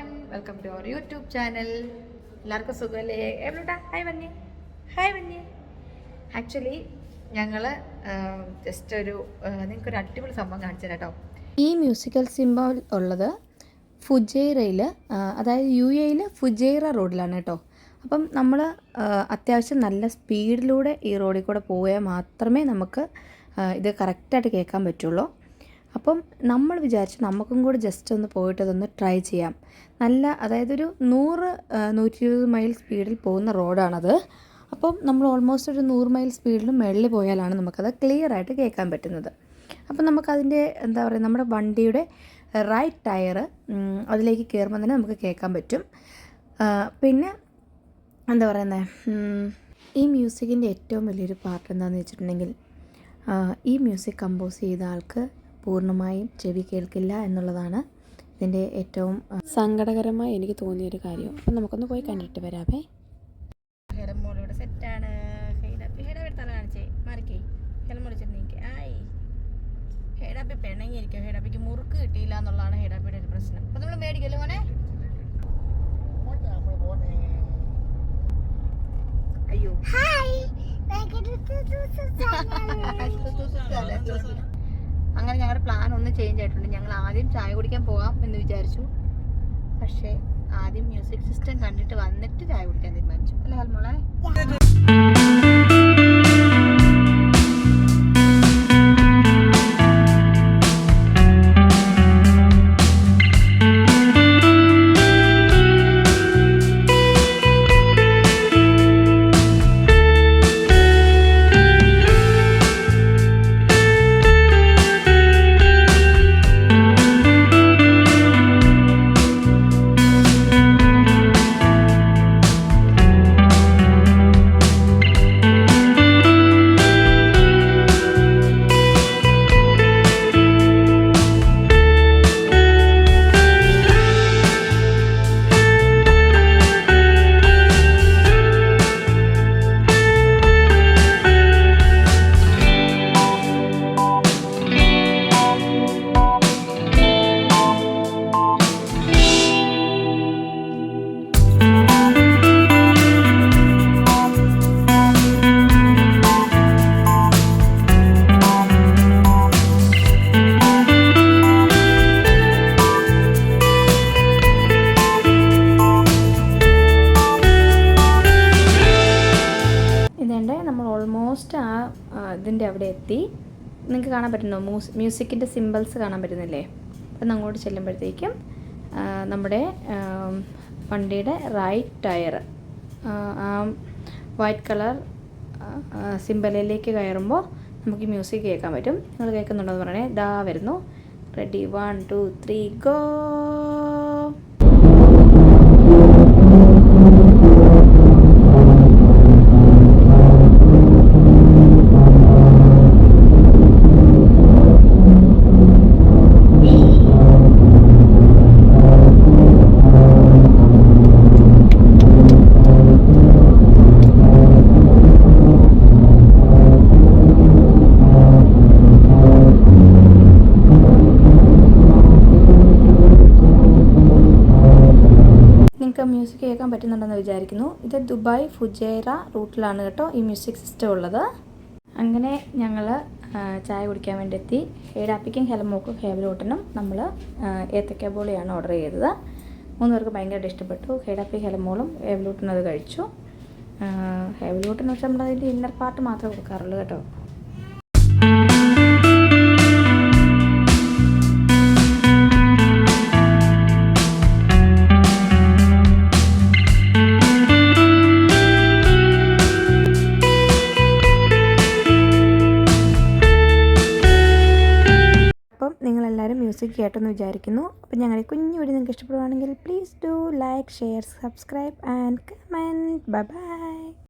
One welcome to our YouTube channel എല്ലാവർക്കും സുഖമല്ലേ? എവിടെട്ടാ? Hi Vanya. Hi Vanya. Actually ഞങ്ങൾ just ഒരു നിങ്ങൾക്കൊരു അടിപൊളി സംഭവം കാണിച്ചു കേട്ടോ ഈ മ്യൂസിക്കൽ സിംബൽ ഉള്ളത് ഫുജൈറയിൽ അതായത് യു എയിൽ ഫുജൈറ റോഡിലാണ് കേട്ടോ. അപ്പം നമ്മൾ അത്യാവശ്യം നല്ല സ്പീഡിലൂടെ ഈ റോഡിൽ കൂടെ പോയാൽ മാത്രമേ നമുക്ക് ഇത് കറക്റ്റായിട്ട് കേൾക്കാൻ പറ്റുള്ളൂ. അപ്പം നമ്മൾ വിചാരിച്ചു നമുക്കും കൂടി ജസ്റ്റ് ഒന്ന് പോയിട്ട് അതൊന്ന് ട്രൈ ചെയ്യാം. നല്ല അതായത് ഒരു നൂറ് നൂറ്റി ഇരുപത് മൈൽ സ്പീഡിൽ പോകുന്ന റോഡാണത് അപ്പം നമ്മൾ ഓൾമോസ്റ്റ് ഒരു നൂറ് മൈൽ സ്പീഡിൽ മുകളിൽ പോയാലാണ് നമുക്കത് ക്ലിയർ ആയിട്ട് കേൾക്കാൻ പറ്റുന്നത്. അപ്പം നമുക്കതിന്റെ എന്താ പറയുക നമ്മുടെ വണ്ടിയുടെ റൈറ്റ് ടയർ അതിലേക്ക് കയറുമ്പോൾ തന്നെ നമുക്ക് കേൾക്കാൻ പറ്റും. പിന്നെ എന്താ പറയുന്നത് ഈ മ്യൂസിക്കിന്റെ ഏറ്റവും വലിയൊരു പാർട്ട് എന്താണെന്ന് വെച്ചിട്ടുണ്ടെങ്കിൽ ഈ മ്യൂസിക് കമ്പോസ് ചെയ്ത ആൾക്ക് പൂർണമായും ചെവി കേൾക്കില്ല എന്നുള്ളതാണ് ഇതിന്റെ ഏറ്റവും സങ്കടകരമായി എനിക്ക് തോന്നിയൊരു കാര്യം. അപ്പം നമുക്കൊന്ന് പോയി കണ്ടിട്ട് വരാമേ ഹെലമോളിവിടെ സെറ്റാണ് ഹെയ്ഡപ്പി ഹെഡപ്പ് തല കാണിച്ചേ. മാറിക്കേ. ഹെലമോളി ചെന്നേക്ക് ആയി. ഹെഡപ്പി പിണങ്ങിയിരിക്കും ഹെഡപ്പിക്ക് മുറുക്ക് കിട്ടിയില്ല എന്നുള്ളതാണ് ഹെഡപ്പിയുടെ ഒരു പ്രശ്നം. അപ്പം നമ്മൾ മേടിക്കല്ലോ മോനെ? അയ്യോ. അങ്ങനെ ഞങ്ങളുടെ പ്ലാൻ ഒന്ന് ചേഞ്ച് ആയിട്ടുണ്ട്. ഞങ്ങൾ ആദ്യം ചായ കുടിക്കാൻ പോകാം എന്ന് വിചാരിച്ചു. പക്ഷേ ആദ്യം മ്യൂസിക് സിസ്റ്റം കണ്ടിട്ട് വന്നിട്ട് ചായ കുടിക്കാൻ തീരുമാനിച്ചു. അല്ലേ ഹൽമോളെ? ആ ഇതിന്റെ അവിടെ എത്തി. നിങ്ങൾക്ക് കാണാൻ പറ്റുന്നോ? മ്യൂസ് മ്യൂസിക്കിന്റെ സിമ്പിൾസ് കാണാൻ പറ്റുന്നില്ലേ? അപ്പം അങ്ങോട്ട് ചെല്ലുമ്പോഴത്തേക്കും നമ്മുടെ വണ്ടിയുടെ റൈറ്റ് ടയർ ആ വൈറ്റ് കളർ സിമ്പലിലേക്ക് കയറുമ്പോൾ നമുക്ക് മ്യൂസിക് കേൾക്കാൻ പറ്റും. നിങ്ങൾ കേൾക്കുന്നുണ്ടോ എന്ന് പറയണേ. ദാ വരുന്നു. Ready one two three go നിങ്ങൾക്ക് മ്യൂസിക് കേൾക്കാൻ പറ്റുന്നുണ്ടെന്ന് വിചാരിക്കുന്നു. ഇത് ദുബായ് ഫുജേറ റൂട്ടിലാണ് കേട്ടോ ഈ മ്യൂസിക് സിസ്റ്റം ഉള്ളത്. അങ്ങനെ ഞങ്ങൾ ചായ കുടിക്കാൻ വേണ്ടി എത്തി ഏടാപ്പിക്കും ഹെലമോക്കും ഹേബലോട്ടനും നമ്മൾ ഏത്തക്ക ബോളിയാണ് ഓർഡർ ചെയ്തത്. മൂന്ന് പേർക്ക് ഭയങ്കരമായിട്ട് ഇഷ്ടപ്പെട്ടു. ഹേഡാപ്പി ഹെലമോളും ഹേബലോട്ടനും അത് കഴിച്ചു. ഹേബിലോട്ടിന് പക്ഷെ നമ്മൾ അതിന്റെ ഇന്നർ പാർട്ട് മാത്രമേ കൊടുക്കാറുള്ളൂ കേട്ടോ. നിങ്ങളെല്ലാവരും മ്യൂസിക് കേട്ടെന്ന് വിചാരിക്കുന്നു. അപ്പോൾ ഞങ്ങളുടെ കുഞ്ഞു വീഡിയോ നിങ്ങൾക്ക് ഇഷ്ടപ്പെടുവാണെങ്കിൽ please do like share subscribe and comment bye